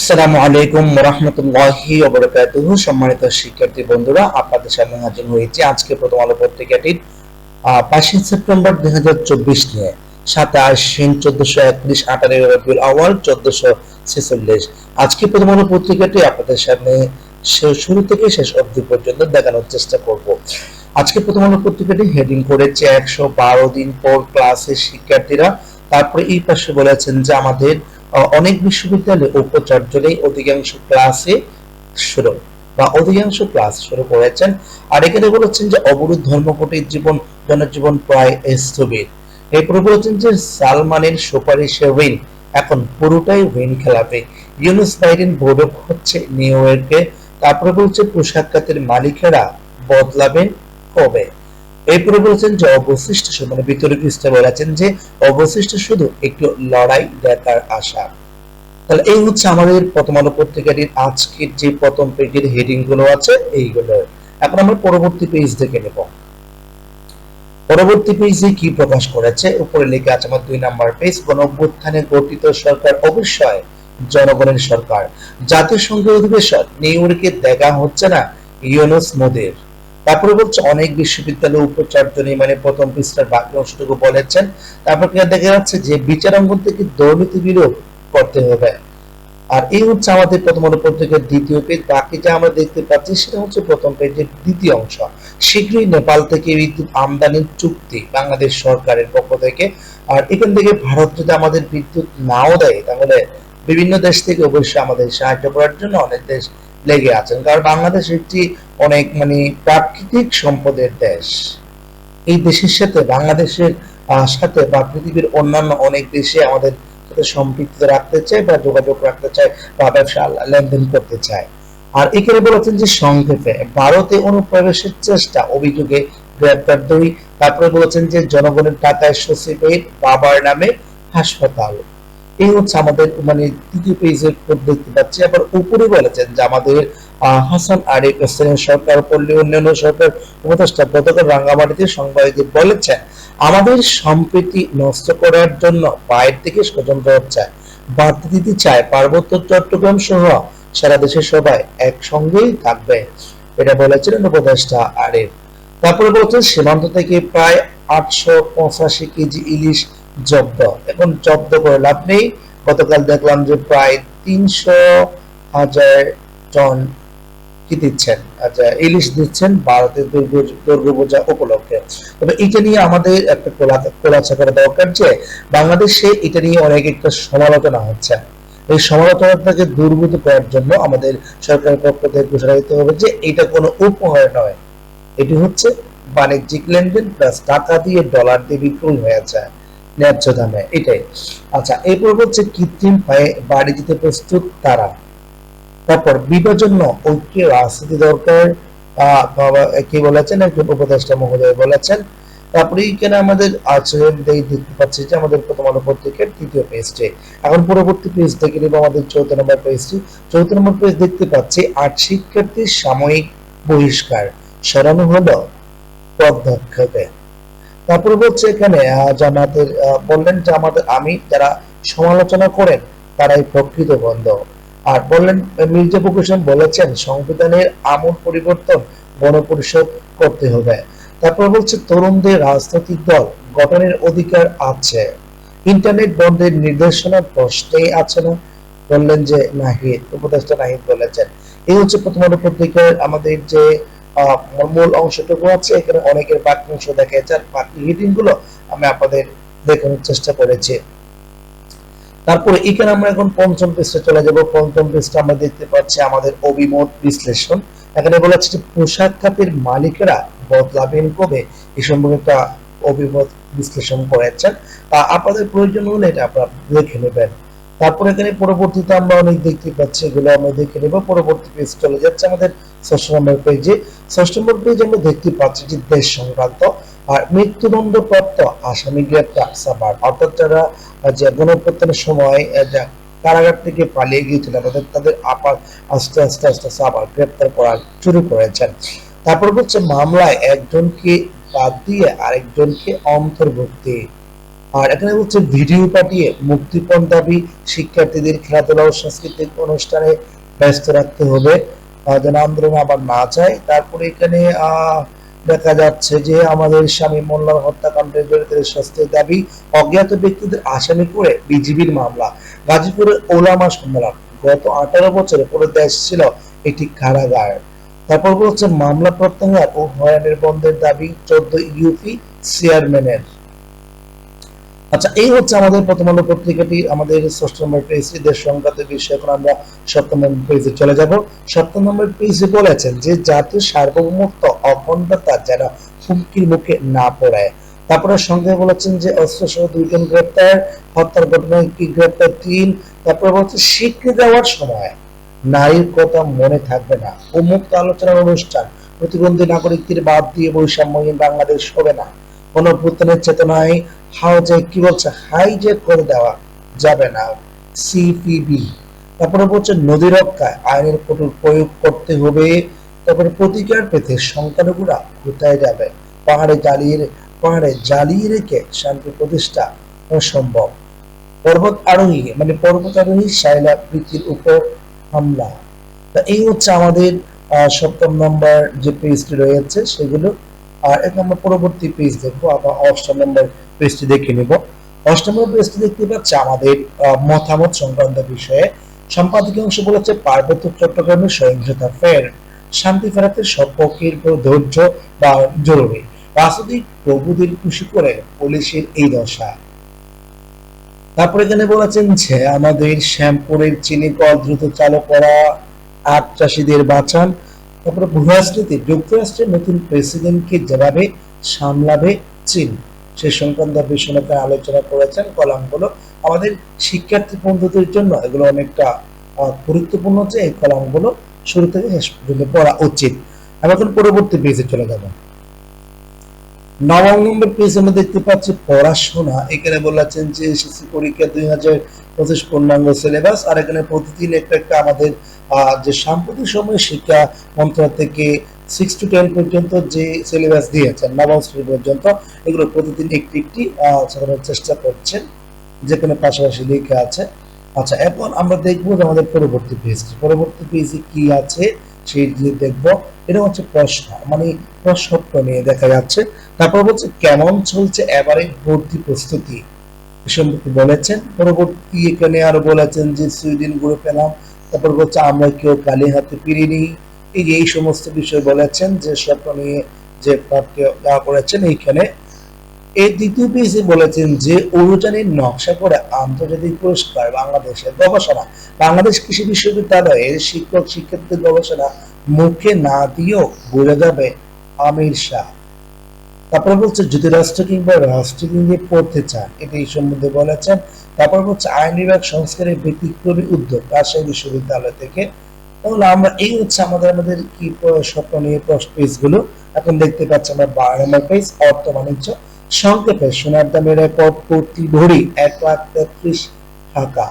আসসালামু আলাইকুম রহমতুল্লাহি ওবরাকাতুহু। সম্মানিত শিক্ষার্থী বন্ধুরা, আপনাদের সামনে হাজির হয়েছে আজকে প্রথম আলো পত্রিকাটির বাইশে সেপ্টেম্বর দুই হাজার চব্বিশ নিয়ে। সাথে আসছেন চোদ্দশো একত্রিশ আঠারো রবিউল আওয়াল চোদ্দশো ছেচল্লিশ। আজকে প্রথম আলো পত্রিকাটি আপনাদের সামনে শুরু থেকে শেষ অবধি পর্যন্ত দেখানোর চেষ্টা করব। আজকে প্রথম আলো পত্রিকাটি হেডিং করেছে একশো বারো দিন পর ক্লাসে শিক্ষার্থীরা। তারপরে এই পাশে বলেছেন যে আমাদের অনেক বিশ্ববিদ্যালয়ে উপাচার্য অধিকাংশ ক্লাসে শুরু, বা অধিকাংশ ক্লাস শুরু করেছেন। আর এখানে বলেছেন যে অবরোধ ধর্মঘটের জীবন, জনজীবন প্রায় স্থবির। এরপরে বলেছেন যে সালমানের সুপারিশে উইন এখন পুরোটাই উইন খেলাবে ইউনুস বাইডেন বৈঠক হচ্ছে নিউ ইয়র্কে, তারপরে বলছে পোশাক খাতের মালিকেরা বদলাবেন কবে? এরপরে বলেছেন যে অবশিষ্ট মানে বিতর্ক পৃষ্ঠে বলেছেন যে অবশিষ্ট শুধু একটু লড়াই দেখার আশা। তাহলে এই হচ্ছে আমাদের প্রথম আলো পত্রিকাটির আজকের যে প্রথম পেজের হেডিংগুলো আছে, এইগুলো। এখন আমরা পরবর্তী পেজ দেখে নেব। পরবর্তী পেজে কি প্রকাশ করেছে? উপরে লেখা আছে আমার দুই নাম্বার পেজ গণ অভ্যুত্থানে গঠিত সরকার অবশ্যই জনগণের সরকার। জাতিসংঘের অধিবেশন, নিউ ইয়র্কে দেখা হচ্ছে না, ইউনুস মোদের। তারপরে বলছে, অনেক বিশ্ববিদ্যালয় উপাচার্য নেই মানে প্রথম পৃষ্ঠার বাকি অংশটুকু বলেছেন। তারপর দেখা যাচ্ছে যে বিচারাঙ্গন থেকে দুর্নীতি বিরোধ করতে হবে। আর এই হচ্ছে আমাদের প্রথম পত্রিকার দ্বিতীয় পেজ বাকি যা আমরা দেখতে পাচ্ছি, সেটা হচ্ছে প্রথম পেজের দ্বিতীয় অংশ। শীঘ্রই নেপাল থেকে বিদ্যুৎ আমদানির চুক্তি বাংলাদেশ সরকারের পক্ষ থেকে। আর এখান থেকে ভারত যদি আমাদের বিদ্যুৎ নাও দেয়, তাহলে বিভিন্ন দেশ থেকে অবশ্যই আমাদের সাহায্য করার জন্য অনেক দেশ লেগে আছেন, কারণ বাংলাদেশ একটি অনেক মানে প্রাকৃতিক সম্পদের দেশ। এই দেশের সাথে, বাংলাদেশের সাথে বা পৃথিবীর অন্যান্য অনেক দেশে আমাদের সাথে সম্পৃক্ত রাখতে চায় বা যোগাযোগ রাখতে চায় বা ব্যবসা লেনদেন করতে চায়। আর এখানে বলেছেন যে সংক্ষেপে, ভারতে অনুপ্রবেশের চেষ্টা, অভিযোগে গ্রেপ্তার দুই। তারপরে বলেছেন যে জনগণের টাকায় সচিবের বাবার নামে হাসপাতাল। এই হচ্ছে আমাদের মানে তৃতীয় পেজের দেখতে পাচ্ছি। আবার উপরে বলেছেন যে আমাদের হাসান আরিফ, স্থানীয় সরকার, পল্লী উন্নয়ন সরকার উপদেষ্টা গতকাল রাঙ্গামাটিতে সাংবাদিকদের বলেছেন, আমাদের সম্প্রীতি নষ্ট করার জন্য বাইরে থেকে ষড়যন্ত্র হচ্ছে বার্তা দিতে চায় পার্বত্য চট্টগ্রাম সহ সারা দেশের সবাই একসঙ্গেই থাকবে। এটা বলেছিলেন উপদেষ্টা আরিফ। তারপরে বলছেন, সীমান্ত থেকে প্রায় আটশো পঁচাশি কেজি ইলিশ জব্দ। এখন জব্দ করে লাভ নেই। গতকাল দেখলাম যে প্রায় তিনশো হাজার টন কি দিচ্ছেন? আচ্ছা ইলিশ দিচ্ছেন ভারতের দুর্গা দুর্গাপূজা উপলক্ষে। তবে এটা নিয়ে আমাদের একটা খোলাসা করা দরকার যে বাংলাদেশে এটা নিয়ে অনেক একটা সমালোচনা হচ্ছে। এই সমালোচনাটাকে দূরীভূত করার জন্য আমাদের সরকারের পক্ষ থেকে ঘোষণা দিতে হবে যে এটা কোনো উপহার নয়। এটি হচ্ছে বাণিজ্যিক লেনদেন প্লাস টাকা দিয়ে ডলার দিয়ে বিক্রয় হয়ে যায়। ন্যায্য দামে, এটাই। আচ্ছা এরপর হচ্ছে কৃত্রিম পায়ে বাড়ি দিতে প্রস্তুত তারা। তারপর বিভাজন ঐক্য রাজনীতি দরকার কি বলেছেন? একজন উপদেষ্টা মহোদয় বলেছেন। তারপরে এখানে আমাদের আছে দেখতে পাচ্ছি যে আমাদের প্রথম আলো পত্রিকার তৃতীয় পেজটি এখন পরবর্তী পেজ দেখে নিব আমাদের চৌদ্দ নম্বর পেজটি চৌদ্দ নম্বর পেজ দেখতে পাচ্ছি আট শিক্ষার্থীর সাময়িক বহিষ্কার। সরানো হলো পদক্ষেপে তারপরে বলছে এখানে আহ, জামাতের বললেন যে আমাদের আমি যারা সমালোচনা করেন তারাই প্রকৃত বন্ধ। আর বললেন মির্জা হোসেন বলেছেন সংবিধানের আমূল পরিবর্তন গণপরিষদ করতে হবে। তারপর বলছে তরুণদের রাজনৈতিক দল গঠনের অধিকার আছে। ইন্টারনেট বন্ধের নির্দেশনা প্রশ্নেই আছে না? বললেন যে নাহিদ উপদেষ্টা নাহিদ বলেছেন। এই হচ্ছে প্রথম আলো পত্রিকার আমাদের যে মূল অংশটুকু আছে। এখানে অনেকের বাকি অংশ দেখা যাচ্ছে বাকি হেডিংগুলো আমি আপনাদের দেখানোর চেষ্টা করেছি। তারপরে এখানে আমরা এখন পঞ্চম পৃষ্ঠে চলে যাব। পঞ্চম পৃষ্ঠে আমরা দেখতে পাচ্ছি আমাদের অভিমত বিশ্লেষণ। এখানে বলা হচ্ছে পোশাক খাতের মালিকেরা বদলাবেন কবে? এই সম্পর্কে একটা অভিমত বিশ্লেষণ করেছেন। তা আপনাদের প্রয়োজন হলে এটা আপনারা দেখে নেবেন। তারপর এখানে পরবর্তীতে আমরা অনেক দেখতে পাচ্ছি, এগুলো আমরা দেখে নেব। পরবর্তী পেজ চলে যাচ্ছে আমাদের ষষ্ঠ নম্বর পেজে ষষ্ঠ নম্বর পেজে আমরা দেখতে পাচ্ছি যে দেশ সংক্রান্ত আর মৃত্যুদণ্ড প্রাপ্ত আসামি গ্রেপ্তার সাবার অর্থাৎ যারা যে গণপ্রত্যানের সময় কারাগার থেকে পালিয়ে গিয়েছিল, তাদের তাদের আপার আস্তে আস্তে আস্তে আবার গ্রেপ্তার করা শুরু করেছেন। তারপর হচ্ছে মামলায় একজনকে বাদ দিয়ে আরেকজনকে অন্তর্ভুক্তি। আর এখানে হচ্ছে ভিডিও পাঠিয়ে মুক্তিপণ দাবি শিক্ষার্থীদের খেলাধুলা ও সাংস্কৃতিক অনুষ্ঠানে ব্যস্ত রাখতে হবে। যেন আন্দোলন আবার না যায় তারপরে এখানে দেখা যাচ্ছে যে আমাদের স্বামী মোল্লার হত্যাকাণ্ডের জড়িতদের শাস্তির দাবি অজ্ঞাত ব্যক্তিদের আসামি করে বিজিবির মামলা। গাজীপুরের ওলামা সম্মেলন। গত আঠারো বছরে পুরো দেশ ছিল একটি কারাগার। তারপর বলছে, মামলা প্রত্যাহার ও হয়রানির বন্ধের দাবি চোদ্দ ইউপি চেয়ারম্যানের। আচ্ছা এই হচ্ছে আমাদের প্রথম আলো পত্রিকাটি, আমাদের ষষ্ঠ নম্বর পেজটি দেশ সংক্রান্ত বিষয় এখন আমরা সপ্তম নম্বর পেজে চলে যাব। সপ্তম নম্বর পেজে বলেছেন যে জাতীয় সার্বভৌমত্ব অখণ্ডতা যেন হুমকির মুখে না পড়ে। তারপরে সঙ্গে বলেছেন যে অস্ত্র সহ দুইজন গ্রেপ্তার, হত্যার ঘটনায় কি গ্রেপ্তার তিন, তারপরে বলছে স্বীকৃতি দেওয়ার সময় নারীর কথা মনে থাকবে না। উন্মুক্ত আলোচনার অনুষ্ঠান, প্রতিবন্ধী নাগরিকদের বাদ দিয়ে বৈষম্যহীন বাংলাদেশ হবে না। গণভ্যুত্থানের চেতনায় হাউজে কি বলছে হাইজেক করে দেওয়া যাবে না। সিপিবি তারপরে বলছে, নদী রক্ষায় আইনের কঠোর প্রয়োগ করতে হবে। তারপরে প্রতিকার পেতে সংখ্যালঘুরা কোথায় যাবে? পাহাড়ে জ্বালিয়ে পাহাড়ে জ্বালিয়ে রেখে শান্তি প্রতিষ্ঠা অসম্ভব। পর্বত আরোহী মানে পর্বত আরোহী শাইলা প্রীতির উপর হামলা। তা এই হচ্ছে আমাদের সপ্তম নম্বর যে পেজটি রয়েছে, সেগুলো এখন আমরা পরবর্তী পেজ দেখব অষ্টম নম্বর পেজটি দেখে অষ্টম নম্বর পেজটি দেখতে আমাদের মতামত সংক্রান্ত বিষয়ে। সম্পাদকীয় অংশ বলেছে, পার্বত্য চট্টগ্রামের সহিংসতা ফের শান্তি ফেরাতে ধৈর্য বা জরুরি। রাজনৈতিক প্রভুদের খুশি করে পুলিশের এই দশা। তারপরে এখানে বলেছেন যে, আমাদের শ্যামপুরের চিনি কল দ্রুত চালু করা আখ চাষিদের বাঁচান তারপরে ভূরাজনীতি যুক্তরাষ্ট্রের নতুন প্রেসিডেন্টকে যেভাবে সামলাবে চীন, সে সংক্রান্ত বিষয়ে আলোচনা করেছেন, কলামগুলো আমাদের শিক্ষার্থী বন্ধুদের জন্য এগুলো অনেকটা গুরুত্বপূর্ণ যে এই কলামগুলো শুরু থেকে শেষ পর্যন্ত পড়া উচিত। আমি এখন পরবর্তী পেজে চলে যাব। নবম নম্বর পেজ আমরা দেখতে পাচ্ছি পড়াশোনা। এখানে বলেছেন যে এসএসসি পরীক্ষা দুই হাজার পঁচিশ পূর্ণাঙ্গ সিলেবাস আর এখানে প্রতিদিন একটা একটা আমাদের যে সাম্প্রতিক সময়ে শিক্ষা মন্ত্রণালয় থেকে সিক্স টু টেন পর্যন্ত যে সিলেবাস দিয়েছেন নবম শ্রেণি পর্যন্ত এগুলো প্রতিদিন একটি একটি আহ, চেষ্টা করছেন যেখানে পাশাপাশি লেখা আছে। আচ্ছা এখন আমরা দেখব যে আমাদের পরবর্তী পেজ পরবর্তী পেজে কি আছে? সেই দেখব। এটা হচ্ছে প্রশ্ন। মানে প্রশ্নপত্র নিয়ে দেখা যাচ্ছে। তারপর বলছে, কেমন চলছে ভর্তি প্রস্তুতি? সম্পর্কে বলেছেন। পরবর্তী এখানে আরও বলেছেন যে, সুইডেন ঘুরে পেলাম তারপর বলছে, আমরা কেউ কালি হাতে ফিরিনি। এই যে এই সমস্ত বিষয় বলেছেন, যে স্বপ্ন নিয়ে যে পাঠ্য দেওয়া করেছেন, এইখানে এই দ্বিতীয় পেজে বলেছেন যে অভিযানের নকশা করে আন্তর্জাতিক পুরস্কার বাংলাদেশের গবেষণা, বাংলাদেশ কৃষি বিশ্ববিদ্যালয়ের শিক্ষক শিক্ষার্থীদের গবেষণা মুখে না দিয়েও বোঝা যাবে আমির শাহ। তারপর বলছে কিংবা রাষ্ট্র কিংবা পড়তে চান এটা এই সম্বন্ধে বলেছেন। তারপর বলছে, আইন বিভাগ সংস্কারের ব্যতিক্রমী উদ্যোগ রাজশাহী বিশ্ববিদ্যালয় থেকে। তাহলে আমরা, এই হচ্ছে আমাদের আমাদের কি স্বপ্ন নিয়ে পেজগুলো। এখন দেখতে পাচ্ছি আমরা বারো নম্বর পেজ অর্থ বাণিজ্য। সংক্ষেপে সোনার দামের রেকর্ড প্রতি ভরি এক লাখ তেত্রিশ টাকা।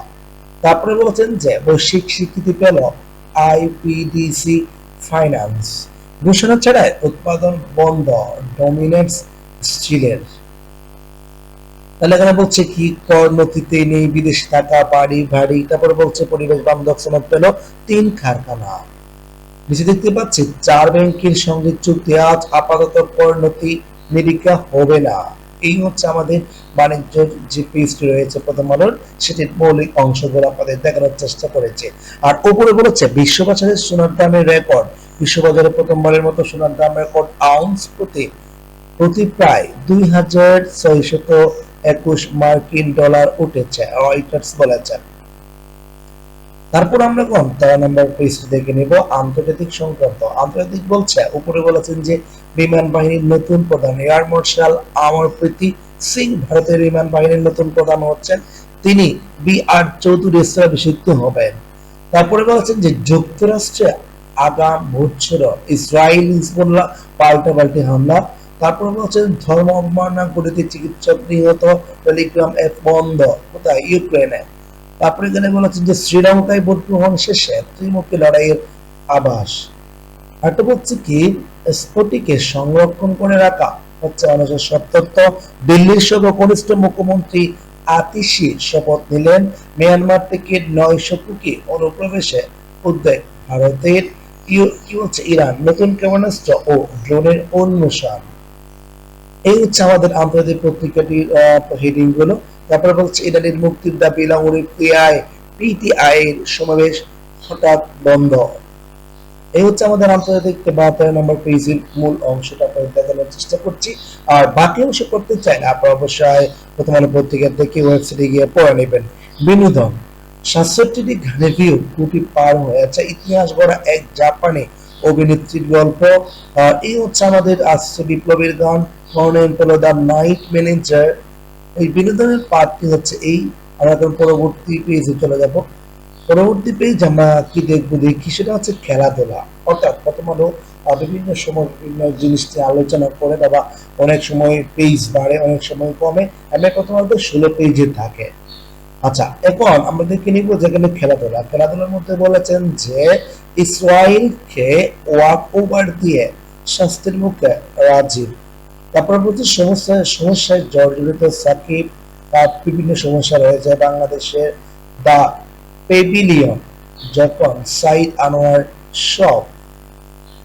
তারপরে বলছেন যে বৈশ্বিক স্বীকৃতি পেল আইপিডিসি ফাইন্যান্স। ঘোষণা ছাড়াই উৎপাদন বন্ধ ডমিনেটস স্টিলের। তাহলে এখানে বলছে কি কর নথিতে নেই বিদেশে থাকা, বাড়ি, ভাড়ি, তারপরে বলছে পরিবেশ বান্ধব সনদ পেল তিন কারখানা। নিচে দেখতে পাচ্ছি, চার ব্যাংকের সঙ্গে চুক্তি, আজ আপাতত কর নিরীক্ষা হবে না। এই হচ্ছে আমাদের বাণিজ্যের যে পেজটি রয়েছে প্রথম আলোর, সেটির মৌলিক অংশগুলো আপনাদের দেখানোর চেষ্টা করেছে। আর উপরে বলেছে, বিশ্ববাজারের সোনার দামের রেকর্ড। বিশ্ববাজারে প্রথমবারের মতো সোনার দাম রেকর্ড আউন্স প্রতি প্রতি প্রায় দুই হাজার ছয়শত একুশ মার্কিন ডলার উঠেছে। রয়টার্স বলেছেন তারপর আমরা কোন? তেরো নম্বর পেজটি দেখে নিব, আন্তর্জাতিক সংক্রান্ত। আন্তর্জাতিক বলছে, উপরে বলেছেন যে, বিমান বাহিনীর নতুন প্রধান এয়ার মার্শাল অমরপ্রীতি সিং ভারতের বিমান বাহিনীর নতুন প্রধান হচ্ছেন। তিনি বি আর চৌধুরী অভিষিক্ত হবেন। তারপরে বলেছেন যে, যুক্তরাষ্ট্রে আগাম বছর ইসরায়েল হিজবুল্লাহ পাল্টা পাল্টি হামলা। তারপরে বলছেন, ধর্ম অবমাননা ঘটিতে চিকিৎসক নিহত, টেলিগ্রাম অ্যাপ বন্ধ। কোথায়? ইউক্রেনে। তারপরে এখানে বলেছেন যে শ্রীলঙ্কায় ভোট গ্রহণ শেষে ত্রিমুখী লড়াইয়ের আভাস। একটা বলছে কি, স্ফটিকে সংরক্ষণ করে রাখা হচ্ছে উনিশশো সত্তর দিল্লির সর্বকনিষ্ঠ মুখ্যমন্ত্রী আতিশি শপথ নিলেন। মিয়ানমার থেকে নয়শো কুকি অনুপ্রবেশে উদ্বেগ ভারতের। কি হচ্ছে ইরান? নতুন ক্ষেপণাস্ত্র ও ড্রোনের উন্মোচন এই হচ্ছে আমাদের আন্তর্জাতিক পত্রিকাটির হেডিংগুলো। তারপরে বলছে ইরানের মুক্তির দাবি লাঙ্গুরের পিআই পিটিআই এর সমাবেশ হঠাৎ বন্ধ। এই হচ্ছে আমাদের আন্তর্জাতিক বার্তা নম্বর পেজের মূল অংশটা, আপনাদের দেখানোর চেষ্টা করছি। আর বাকি অংশ করতে চাইলে আপনারা অবশ্যই প্রথম আলো পত্রিকা থেকে ওয়েবসাইটে গিয়ে পড়ে নেবেন। বিনোদন, সাতষট্টিটি রিভিউ কোটি পার হয়েছে ইতিহাস গড়া এক জাপানে অভিনেত্রীর গল্প। এই হচ্ছে আমাদের আসছে বিপ্লবের গান মর্নিং হলো দ্য নাইট ম্যানেজার। এই বিনোদনের পার্টটি হচ্ছে? এই আমরা এখন পরবর্তী পেজে চলে যাব। পরবর্তী পেজ আমরা কি দেখব? দেখি সেটা হচ্ছে খেলাধুলা। অর্থাৎ প্রথম আলো বিভিন্ন সময় বিভিন্ন জিনিস আলোচনা করে বা অনেক সময় পেজ বাড়ে, অনেক সময় কমে। এমনি প্রথম আলো ষোলো পেজে থাকে। আচ্ছা এখন আমরা দেখে নিব যেখানে খেলাধুলা। খেলাধুলার মধ্যে বলেছেন যে ইসরায়েলকে ওয়াক ওভার দিয়ে শাস্তির মুখে রাজীব তারপর বলছে সমস্যায় সমস্যায় জর্জরিত সাকিব, তার বিভিন্ন সমস্যা রয়েছে বাংলাদেশের দা পেভিলিয়ন, যখন সাইদ আনোয়ার সব।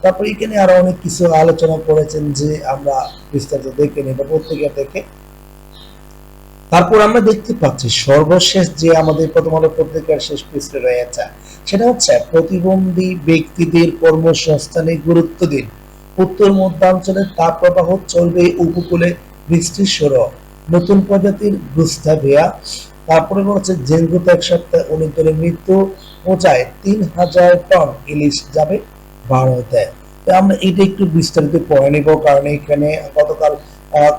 তারপর এখানে আরও অনেক কিছু আলোচনা করেছেন যে আমরা বিস্তারিত দেখে নিব পত্রিকা থেকে তারপর আমরা দেখতে পাচ্ছি, সর্বশেষ যে আমাদের প্রথম আলো পত্রিকার শেষ পৃষ্ঠে রয়েছে, সেটা হচ্ছে প্রতিবন্ধী ব্যক্তিদের কর্মসংস্থানে গুরুত্ব দিন। উত্তর মধ্যাঞ্চলের তাপপ্রবাহ চলবে উপকূলে বৃষ্টির সরো নতুন প্রজাতির গুস্তাভিয়া তারপরে হচ্ছে জেঙ্গুতে এক সপ্তাহে উনিশ মৃত্যু, পৌঁছায় তিন হাজার টন ইলিশ যাবে ভারতে। আমরা এটা একটু বিস্তারিত পড়ে নিব, কারণ এখানে গতকাল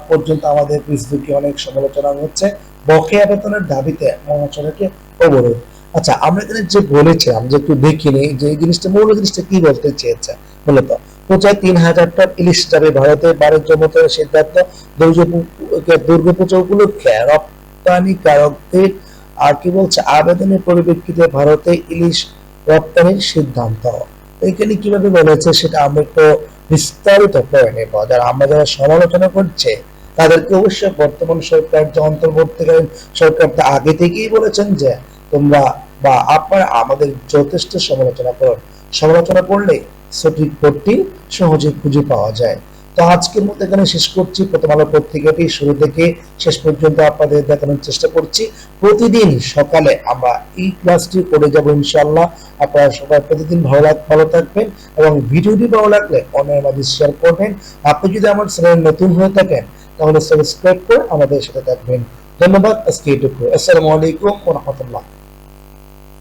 পর্যন্ত আমাদের ফেসবুকে অনেক সমালোচনা হচ্ছে। বকেয়া বেতনের দাবিতে মহাসড়কে অবরোধ। আচ্ছা আমরা এখানে যে বলেছিলাম, যে একটু দেখিনি যে এই জিনিসটা, মূল জিনিসটা কি বলতে চেয়েছে, মূলত? পূজায় তিন হাজার টন ইলিশ যাবে ভারতে বাণিজ্য মন্ত্রণালয়ের সিদ্ধান্ত, দুর্গা- দুর্গাপূজা উপলক্ষে রপ্তানিকারকদের আর কি বলছে, আবেদনের পরিপ্রেক্ষিতে ভারতে ইলিশ রপ্তানির সিদ্ধান্ত। এখানে কীভাবে বলেছে সেটা আমরা একটু বিস্তারিত করে নেব। যারা আমরা যারা সমালোচনা করছে, তাদেরকে অবশ্যই বর্তমান সরকার যে অন্তর্বর্তীকালীন সরকার, তা আগে থেকেই বলেছেন যে তোমরা বা আপনারা আমাদের যথেষ্ট সমালোচনা করুন। সমালোচনা করলে সঠিক ভোটটি সহজে খুঁজে পাওয়া যায়। তো আজকের মতো এখানে শেষ করছি। প্রথম আলো পত্রিকাটি শুরু থেকে শেষ পর্যন্ত আপনাদের দেখানোর চেষ্টা করছি। প্রতিদিন সকালে আমরা এই ক্লাসটি করে যাব ইনশাল্লাহ আপনারা সবাই প্রতিদিন ভালো লাগ, ভালো থাকবেন এবং ভিডিওটি ভালো লাগলে অন্যের মাঝে শেয়ার করবেন। আপনি যদি আমার চ্যানেল নতুন হয়ে থাকেন, তাহলে সাবস্ক্রাইব করে আমাদের সাথে থাকবেন। ধন্যবাদ। আজকে এটুকু। আসসালামু আলাইকুম রাহমাতুল্লাহ।